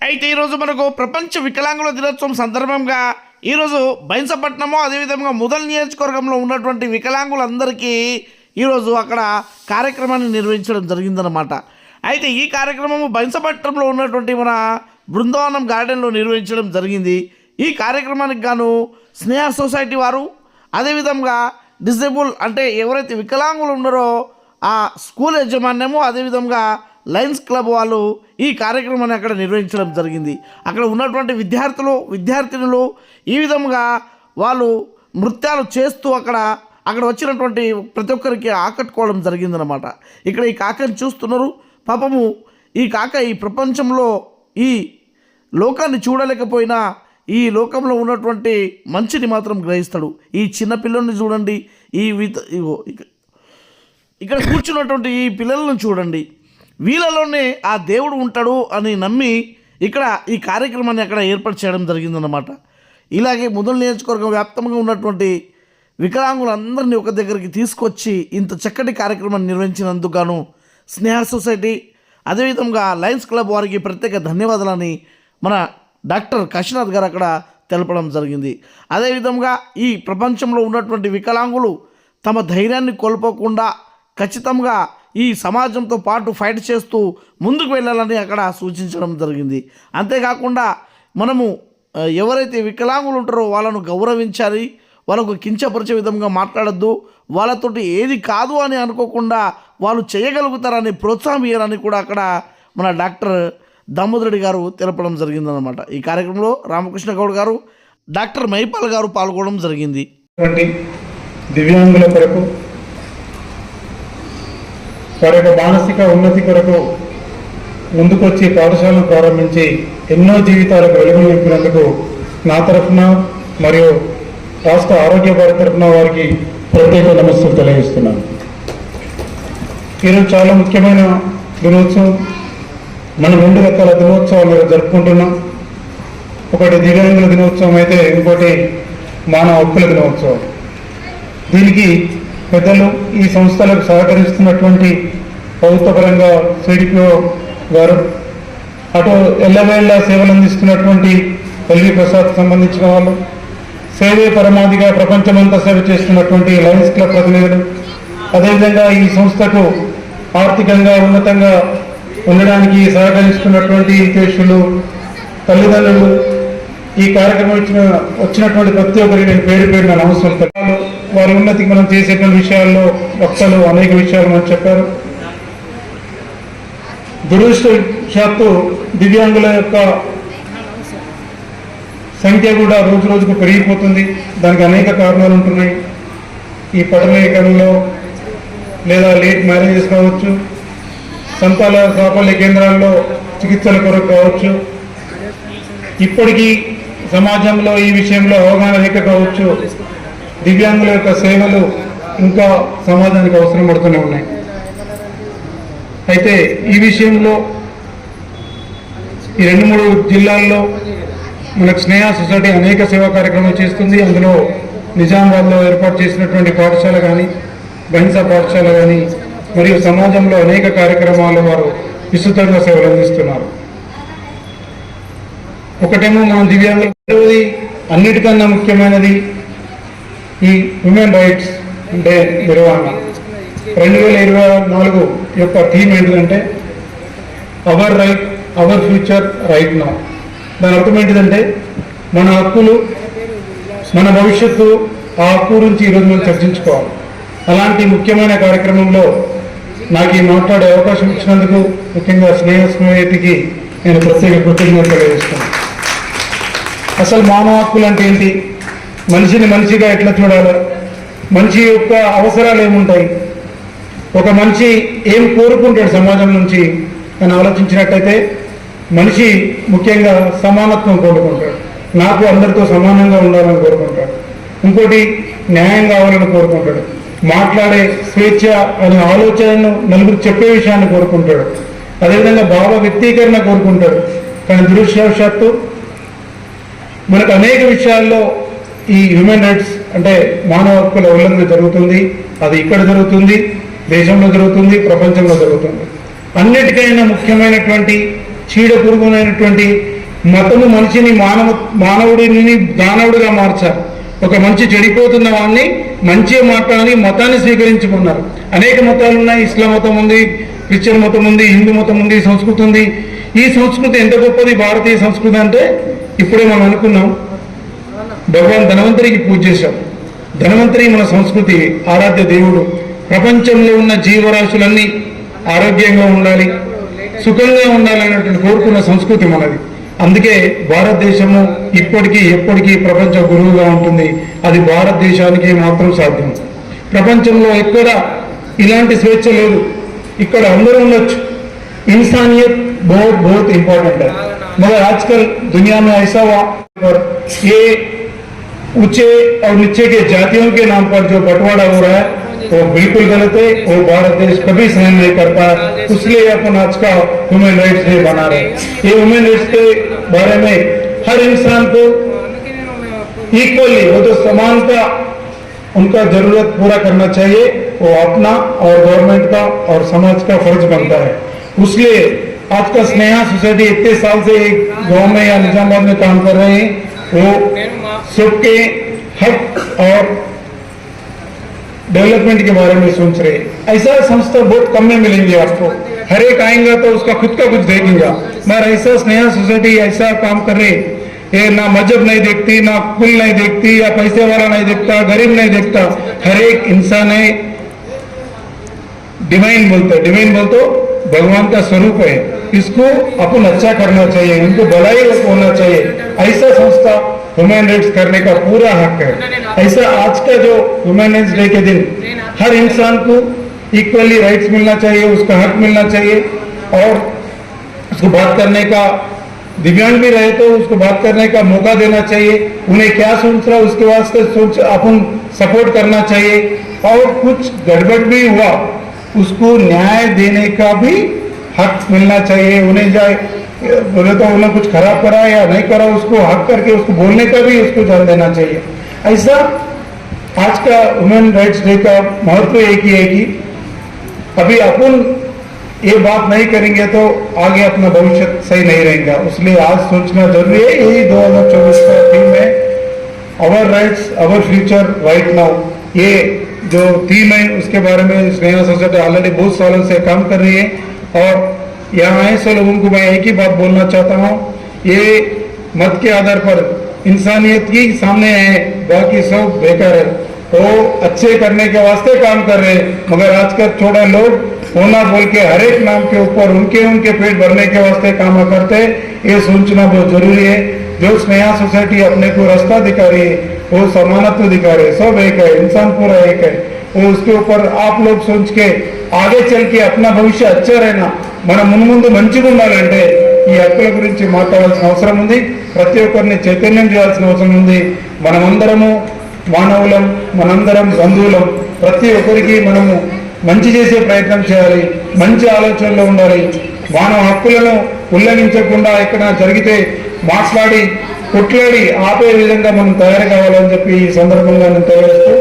అయితే ఈరోజు మనకు ప్రపంచ వికలాంగుల దినోత్సవం సందర్భంగా ఈరోజు బైన్సపట్నము అదేవిధంగా ముదల్ నియోజకవర్గంలో ఉన్నటువంటి వికలాంగులందరికీ ఈరోజు అక్కడ కార్యక్రమాన్ని నిర్వహించడం జరిగిందనమాట అయితే ఈ కార్యక్రమము బైన్సపట్నంలో ఉన్నటువంటి మన బృందావనం గార్డెన్లో నిర్వహించడం జరిగింది. ఈ కార్యక్రమానికి గాను స్నేహ సొసైటీ వారు అదేవిధంగా డిజేబుల్ అంటే ఎవరైతే వికలాంగులు ఉన్నారో ఆ స్కూల్ యజమాన్యము అదేవిధంగా లయన్స్ క్లబ్ వాళ్ళు ఈ కార్యక్రమాన్ని అక్కడ నిర్వహించడం జరిగింది. అక్కడ ఉన్నటువంటి విద్యార్థులు విద్యార్థినులు ఈ విధంగా వాళ్ళు నృత్యాలు చేస్తూ అక్కడ అక్కడ వచ్చినటువంటి ప్రతి ఒక్కరికి ఆకట్టుకోవడం జరిగిందనమాట ఇక్కడ ఈ కాకని చూస్తున్నారు. పాపము ఈ కాక ఈ ప్రపంచంలో ఈ లోకాన్ని చూడలేకపోయినా ఈ లోకంలో ఉన్నటువంటి మంచిని మాత్రం గ్రహిస్తాడు. ఈ చిన్న పిల్లల్ని చూడండి. ఈ విత ఇక్కడ కూర్చున్నటువంటి ఈ పిల్లలను చూడండి. వీళ్ళలోనే ఆ దేవుడు ఉంటాడు అని నమ్మి ఇక్కడ ఈ కార్యక్రమాన్ని అక్కడ ఏర్పాటు చేయడం జరిగిందన్నమాట. ఇలాగే మొదలు నియోజకవర్గం వ్యాప్తంగా ఉన్నటువంటి వికలాంగులందరినీ ఒక దగ్గరికి తీసుకొచ్చి ఇంత చక్కటి కార్యక్రమాన్ని నిర్వహించినందుకు గాను స్నేహ సొసైటీ అదేవిధంగా లయన్స్ క్లబ్ వారికి ప్రత్యేక ధన్యవాదాలని మన డాక్టర్ కాశీనాథ్ గారు అక్కడ తెలపడం జరిగింది. అదేవిధంగా ఈ ప్రపంచంలో ఉన్నటువంటి వికలాంగులు తమ ధైర్యాన్ని కోల్పోకుండా ఖచ్చితంగా ఈ సమాజంతో పాటు ఫైట్ చేస్తూ ముందుకు వెళ్ళాలని అక్కడ సూచించడం జరిగింది. అంతేకాకుండా మనము ఎవరైతే వికలాంగులు ఉంటారో వాళ్ళను గౌరవించాలి వాళ్ళకు కించపరిచే విధంగా మాట్లాడద్దు వాళ్ళతోటి ఏది కాదు అని అనుకోకుండా వాళ్ళు చేయగలుగుతారని ప్రోత్సాహం ఇవ్వాలని కూడా అక్కడ మన డాక్టర్ దామోదరుడి గారు తెలపడం జరిగిందనమాట ఈ కార్యక్రమంలో రామకృష్ణ గౌడ్ గారు డాక్టర్ మైపాల్ గారు పాల్గొనడం జరిగింది. దివ్యాంగుల కొరకు వారి యొక్క మానసిక ఉన్నతి కొరకు ముందుకొచ్చి పాఠశాలను ప్రారంభించి ఎన్నో జీవితాలకు వెలుగు నింపినందుకు నా తరఫున మరియు రాష్ట్ర ఆరోగ్య వారి తరఫున వారికి ప్రత్యేక నమస్సులు తెలియజేస్తున్నాను. ఈరోజు చాలా ముఖ్యమైన దినోత్సవం. మనం రెండు రకాల దినోత్సవాలు జరుపుకుంటున్నాం. ఒకటి దివ్యాంగుల దినోత్సవం అయితే ఇంకోటి మానవ హక్కుల దినోత్సవం. దీనికి పెద్దలు ఈ సంస్థలకు సహకరిస్తున్నటువంటి ప్రభుత్వపరంగా సిడిపిఓ గారు అటు ఎల్లవేళ్ళ సేవలు అందిస్తున్నటువంటి ఎల్వి ప్రసాద్ సంబంధించిన వాళ్ళు సేవే పరమాధిగా ప్రపంచమంతా సేవ చేస్తున్నటువంటి లయన్స్ క్లబ్ ప్రతినిధులు అదేవిధంగా ఈ సంస్థకు ఆర్థికంగా ఉన్నతంగా ఉండడానికి సహకరిస్తున్నటువంటి హితేషులు తల్లిదండ్రులు ఈ కార్యక్రమం ఇచ్చిన వచ్చినటువంటి ప్రతి ఒక్కరికి నేను పేరు నా నమస్కారం వారి ఉన్నతికి మనం చేసేటువంటి విషయాల్లో వక్తలు అనేక విషయాలు మనం చెప్పారు. దురదృష్టవశాత్తు దివ్యాంగుల యొక్క సంఖ్య కూడా రోజు రోజుకు పెరిగిపోతుంది. దానికి అనేక కారణాలు ఉంటున్నాయి. ఈ పట్టణీకరణలో లేదా లేట్ మ్యారేజెస్ కావచ్చు సంతాల సాఫల్య కేంద్రాల్లో చికిత్సల కొరకు కావచ్చు ఇప్పటికీ సమాజంలో ఈ విషయంలో అవగాహన లేక కావచ్చు దివ్యాంగుల యొక్క సేవలు ఇంకా సమాజానికి అవసరం పడుతూనే ఉన్నాయి. అయితే ఈ విషయంలో ఈ రెండు మూడు జిల్లాల్లో మనకు స్నేహ సొసైటీ అనేక సేవా కార్యక్రమాలు చేస్తుంది. అందులో నిజామాబాద్లో ఏర్పాటు చేసినటువంటి పాఠశాల కానీ బహింసా పాఠశాల కానీ మరియు సమాజంలో అనేక కార్యక్రమాలు వారు విస్తృతంగా సేవలు అందిస్తున్నారు. ఒకటేమో మనం దివ్యాంగులు అన్నిటికన్నా ముఖ్యమైనది ఈ ఉమెన్ రైట్స్ డే నిర్వహణ. రెండు వేల ఇరవై నాలుగు యొక్క థీమ్ ఏంటిదంటే our right our future right now. దాని అర్థం ఏంటిదంటే మన హక్కులు మన భవిష్యత్తు ఆ హక్కు గురించి ఈరోజు మనం చర్చించుకోవాలి. అలాంటి ముఖ్యమైన కార్యక్రమంలో నాకు ఈ మాట్లాడే అవకాశం ఇచ్చినందుకు ముఖ్యంగా స్నేహ స్నేహితుకి నేను ప్రత్యేక కృతజ్ఞతలు తెలియజేస్తున్నాను. అసలు మానవ హక్కులు అంటే ఏంటి? మనిషిని మనిషిగా ఎట్లా చూడాలి. మనిషి యొక్క అవసరాలు ఏముంటాయి? ఒక మనిషి ఏం కోరుకుంటాడు సమాజం నుంచి అని ఆలోచించినట్టయితే మనిషి ముఖ్యంగా సమానత్వం కోరుకుంటాడు. నాకు అందరితో సమానంగా ఉండాలని కోరుకుంటాడు. ఇంకోటి న్యాయం కావాలని కోరుకుంటాడు. మాట్లాడే స్వేచ్ఛ అనే ఆలోచనను నలుగురు చెప్పే విషయాన్ని కోరుకుంటాడు. అదేవిధంగా భావ వ్యక్తీకరణ కోరుకుంటాడు. కానీ దురదృష్టవశాత్తు మనకు అనేక విషయాల్లో ఈ హ్యూమన్ రైట్స్ అంటే మానవ హక్కుల ఉల్లంఘన జరుగుతుంది అది ఇక్కడ జరుగుతుంది దేశంలో జరుగుతుంది ప్రపంచంలో జరుగుతుంది. అన్నిటికైనా ముఖ్యమైనటువంటి చీడ పురుగునైనటువంటి మతము మనిషిని మానవ మానవుడిని దానవుడిగా మార్చారు ఒక మంచి చెడిపోతున్న వాడిని మంచిగా మాట్లాడి మతాన్ని స్వీకరించుకున్నారు. అనేక మతాలు ఉన్నాయి. ఇస్లాం మతం ఉంది క్రిస్టియన్ మతం ఉంది హిందూ మతం ఉంది సంస్కృతి ఉంది. ఈ సంస్కృతి ఎంత గొప్పది? భారతీయ సంస్కృతి అంటే ఇప్పుడే మనం అనుకున్నాం. భగవాన్ ధనవంతరికి పూజ చేశాం ధనవంతరి మన సంస్కృతి ఆరాధ్య దేవుడు ప్రపంచంలో ఉన్న జీవరాశులన్నీ ఆరోగ్యంగా ఉండాలి సుఖంగా ఉండాలనేటువంటి కోరుకున్న సంస్కృతి మనది అందుకే భారతదేశము ఇప్పటికీ ఎప్పటికీ ప్రపంచ గురువుగా ఉంటుంది అది భారతదేశానికి మాత్రం సాధ్యం ప్రపంచంలో ఎక్కడ ఇలాంటి స్వేచ్ఛ లేదు ఇక్కడ అందరూ ఉండొచ్చు इंसानियत बहुत बहुत इम्पोर्टेंट है मगर आजकल दुनिया में ऐसा हुआ और ये ऊँचे और नीचे के जातियों के नाम पर जो बंटवारा हो रहा है, वो बिल्कुल गलत है वो भारत देश कभी सहन नहीं करता। इसलिए अपन आज का ह्यूमन राइट्स डे बना रहे ये ह्यूमन राइट्स के बारे में हर इंसान को इक्वली वो तो समानता, उनका ज़रूरत पूरा करना चाहिए, वो अपना और गवर्नमेंट का और समाज का फ़र्ज़ बनता है। इसलिए आज का स्नेहा सोसाइटी इतने साल से एक गाँव में या निजामाबाद में काम कर रहे हैं वो सबके हक और डेवलपमेंट के बारे में सोच रहे ऐसा संस्था बहुत कम में मिलेंगे आपको। हर एक आएँगे तो उसका खुद का कुछ देखेगा। मगर ऐसा स्नेहा सोसाइटी, ऐसा काम कर रहे ये ना मज़हब नहीं देखती, ना कुल नहीं देखती, या पैसे वाला नहीं देखता, गरीब नहीं देखता। हर एक इंसान है। डिवाइन बोलते डिवाइन बोलते भगवान का स्वरूप है। इसको अपन अच्छा करना चाहिए, इनको भलाई होना चाहिए। ऐसा संस्था ह्यूमन राइट्स करने का पूरा हक है। ऐसा आज का जो ह्यूमन राइट्स डे के दिन हर इंसान को इक्वली राइट्स मिलना चाहिए उसका हक मिलना चाहिए। और उसको बात करने का दिव्यांग भी रहे तो उसको बात करने का मौका देना चाहिए। उन्हें क्या सोच रहा उसके वास्ते सोच अपन सपोर्ट करना चाहिए। और कुछ गड़बड़ भी हुआ उसको न्याय देने का भी हक मिलना चाहिए, उन्हें जाए। बोले तो उन्हें कुछ खराब करा या नहीं करा, उसको हक करके, उसको बोलने का भी उसको ध्यान देना चाहिए। ऐसा आज का वुमेन राइट्स डे का महत्व एक ही है कि अभी अपन ये बात नहीं करेंगे तो आगे अपना भविष्य सही नहीं रहेगा। इसलिए आज सोचना ज़रूरी है, यही 2024 का थीम है our rights our future right now ये जो थीम है, उसके बारे में स्नेहा सोसाइटी ऑलरेडी बहुत सालों से काम कर रही है। और यहाँ आए लोगों को मैं एक ही बात बोलना चाहता हूँ। ये मत के आधार पर इंसानियत की सामने है बाकी सब बेकार है। वो अच्छे करने के वास्ते काम कर रहे मगर आजकल थोड़ा लोग होना बोल के हर एक नाम के ऊपर उनके उनके पेट भरने के वास्ते काम करते ये सोचना बहुत ज़रूरी है। जो स्नेहा सोसाइटी अपने को रास्ता दिखा रही है, वो समानत्व दिखा रही है। सब एक है, इंसान पूरा एक है। उसके ऊपर आप लोग सोच के आगे चल के अपना भविष्य अच्छा रहना మన ముందు ముందు మంచిగా ఉండాలంటే ఈ హక్కుల గురించి మాట్లాడాల్సిన అవసరం ఉంది ప్రతి ఒక్కరిని చైతన్యం చేయాల్సిన అవసరం ఉంది మనమందరము మానవులం మనందరం బంధువులం ప్రతి ఒక్కరికి మనము మంచి చేసే ప్రయత్నం చేయాలి మంచి ఆలోచనలో ఉండాలి మానవ హక్కులను ఉల్లంఘించకుండా ఎక్కడ జరిగితే మాట్లాడి కొట్లాడి ఆపే విధంగా మనం తయారు కావాలని చెప్పి ఈ సందర్భంగా నేను తెలియజేస్తూ